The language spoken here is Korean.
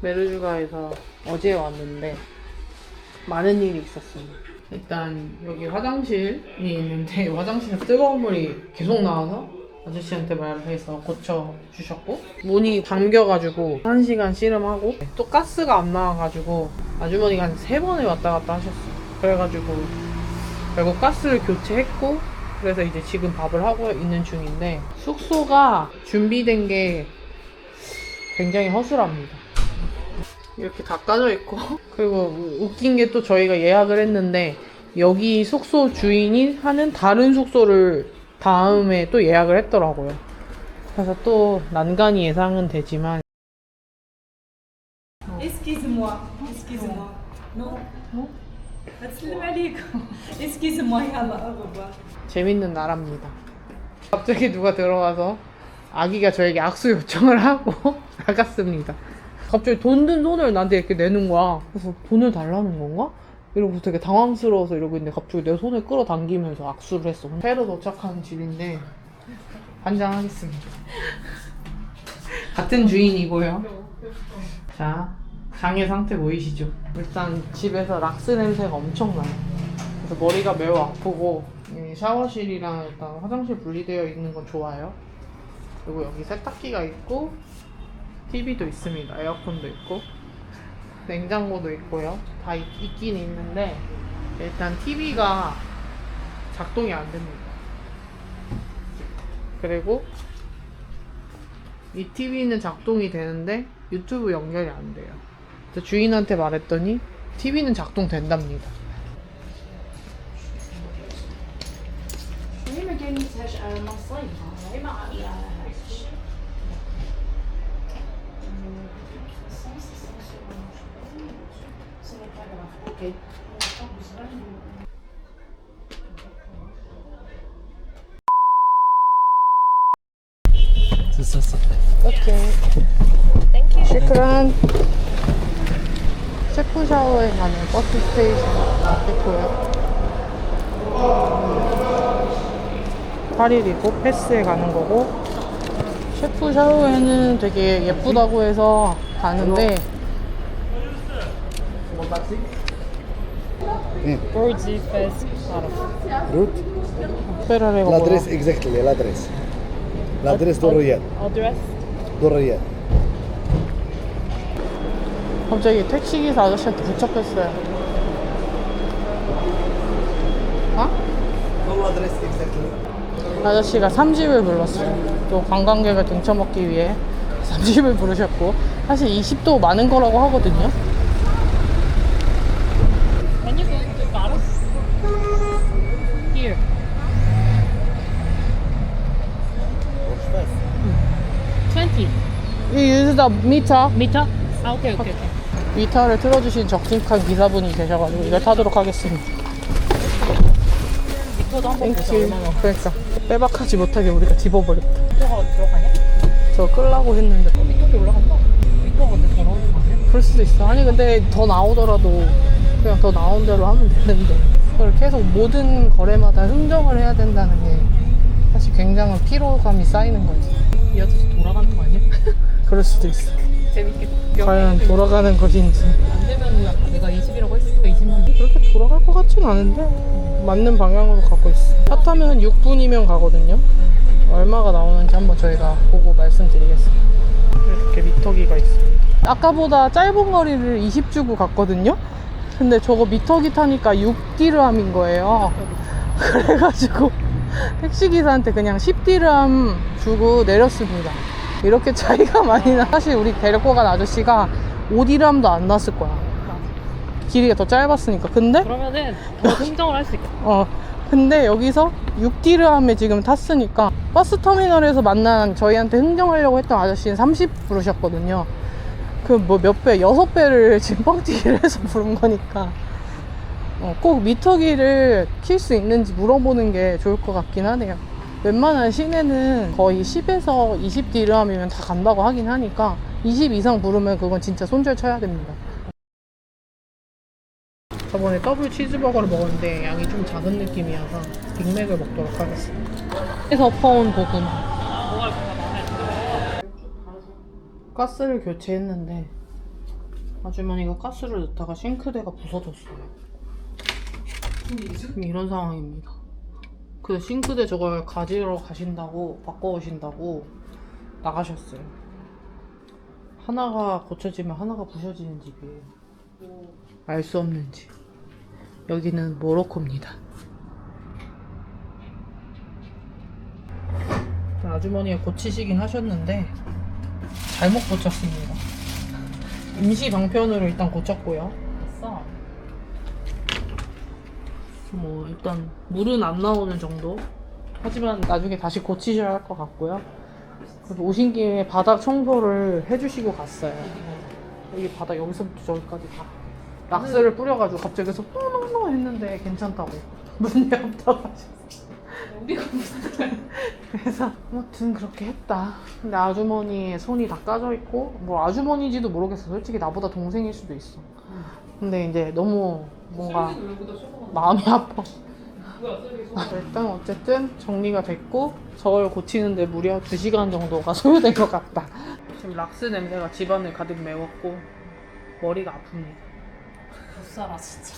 메르주가에서 어제 왔는데 많은 일이 있었습니다. 일단 여기 화장실이 있는데 화장실에 뜨거운 물이 계속 나와서 아저씨한테 말을 해서 고쳐 주셨고 문이 잠겨가지고 한 시간 씨름하고 또 가스가 안 나와가지고 아주머니가 한세 번을 왔다 갔다 하셨어요. 그래가지고 결국 가스를 교체했고 그래서 이제 지금 밥을 하고 있는 중인데 숙소가 준비된 게 굉장히 허술합니다. 이렇게 다 까져 있고 그리고 웃긴 게 또 저희가 예약을 했는데 여기 숙소 주인이 하는 다른 숙소를 다음에 또 예약을 했더라고요. 그래서 또 난간이 예상은 되지만 Excuse-moi, excuse-moi. Non, non. السلام عليكم. Excuse-moi, يلا au revoir. 재밌는 나라입니다. 갑자기 누가 들어와서 아기가 저에게 악수 요청을 하고 나갔습니다. 갑자기 돈 든 손을 나한테 이렇게 내는 거야. 그래서 돈을 달라는 건가? 이러고 되게 당황스러워서 이러고 있는데 갑자기 내 손을 끌어당기면서 악수를 했어. 새로 도착한 집인데 환장하겠습니다. 같은 주인이고요. 자, 장의 상태 보이시죠? 일단 집에서 락스 냄새가 엄청 나요. 그래서 머리가 매우 아프고 이 샤워실이랑 일단 화장실 분리되어 있는 건 좋아요. 그리고 여기 세탁기가 있고 TV도 있습니다. 에어컨도 있고 냉장고도 있고요. 다 있, 있긴 있는데 일단 TV가 작동이 안 됩니다. 그리고 이 TV는 작동이 되는데 유튜브 연결이 안 돼요. 주인한테 말했더니 TV는 작동된답니다. Ça. 오케이. 시크란. 셰프 샤워에 가는 버스 스테이션 됐고요. 8일이고 패스에 가는 거고 셰프 샤워에는 되게 예쁘다고 해서 가는데 Bird's first Route 페라레가 뭐야? L'adresse exactly, l'adresse. L'adresse de Riyad. address De Riyad. 갑자기 택시기사 아저씨한테 붙잡혔어요. 어? l'adresse exactly. 아저씨가 3집을 불렀어요. 또 관광객을 등쳐먹기 위해 3집을 부르셨고 사실 20도 많은 거라고 하거든요. 유즈다 미터 meter. Ah, okay, okay, okay. 미터를 틀어주신 적진칸 기사분이 계셔가지고 이걸 타도록 하겠습니다. 미터도 한번 보자. 얼마나 그러니까 빼박하지 못하게 우리가 집어버렸다. 미터가 들어가냐? 저 끌라고 했는데 미터도 올라간다. 그럴 수도 있어. 아니 근데 더 나오더라도 그냥 더 나온 대로 하면 되는데 그걸 계속 모든 거래마다 흥정을 해야 된다는 게 사실 굉장한 피로감이 쌓이는 거지. 이 아저씨 돌아가는 거 아니야? 그럴 수도 있어. 재밌겠다. 과연 돌아가는 것인지 안 되면 내가 20이라고 했으니까 20만. 그렇게 돌아갈 것 같진 않은데 맞는 방향으로 가고 있어. 차 타면 한 6분이면 가거든요. 얼마가 나오는지 한번 저희가 보고 말씀드리겠습니다. 아까보다 짧은 거리를 20 주고 갔거든요. 근데 저거 미터기 타니까 6디르함인 거예요. 그래가지고 택시기사한테 그냥 10디르함 주고 내렸습니다. 이렇게 차이가 많이 나. 사실 우리 데리고 간 아저씨가 5디르함도 안 났을 거야. 길이가 더 짧았으니까. 근데 그러면은 더 흥정을 할 수 있겠다. 어 근데 여기서 6디르함에 지금 탔으니까 버스 터미널에서 만난 저희한테 흥정하려고 했던 아저씨는 30 부르셨거든요. 그 뭐 몇 배, 여섯 배를 지금 뻥튀기를 해서 부른 거니까 어, 꼭 미터기를 킬 수 있는지 물어보는 게 좋을 것 같긴 하네요. 웬만한 시내는 거의 10에서 20 디르함이면 다 간다고 하긴 하니까 20 이상 부르면 그건 진짜 손절 쳐야 됩니다. 저번에 더블 치즈버거를 먹었는데 양이 좀 작은 느낌이어서 빅맥을 먹도록 하겠습니다. 그래서 퍼온 볶음. 가스를 교체했는데 아주머니가 가스를 넣다가 싱크대가 부서졌어요. 이런 상황입니다. 그래서 싱크대 저걸 가지러 가신다고 바꿔오신다고 나가셨어요. 하나가 고쳐지면 하나가 부서지는 집이에요. 알 수 없는 집. 여기는 모로코입니다. 아주머니가 고치시긴 하셨는데 잘못 고쳤습니다. 임시 방편으로 일단 고쳤고요. 됐어. 뭐 일단 물은 안 나오는 정도. 하지만 나중에 다시 고치셔야 할 것 같고요. 그래서 오신 김에 바닥 청소를 해주시고 갔어요. 여기 바닥 여기서부터 저기까지 다 락스를 뿌려가지고 갑자기 그래서 노노노 했는데 괜찮다고 문이 없다고 하셨어요. 우리가 무슨 그래서 아무튼 그렇게 했다. 근데 아주머니의 손이 다 까져 있고 뭐 아주머니인지도 모르겠어. 솔직히 나보다 동생일 수도 있어. 근데 이제 너무 뭔가 마음이 아파. 일단 어쨌든 정리가 됐고 저걸 고치는데 무려 2시간 정도가 소요된 것 같다. 지금 락스 냄새가 집안을 가득 메웠고 머리가 아픕니다. 못 살아 진짜.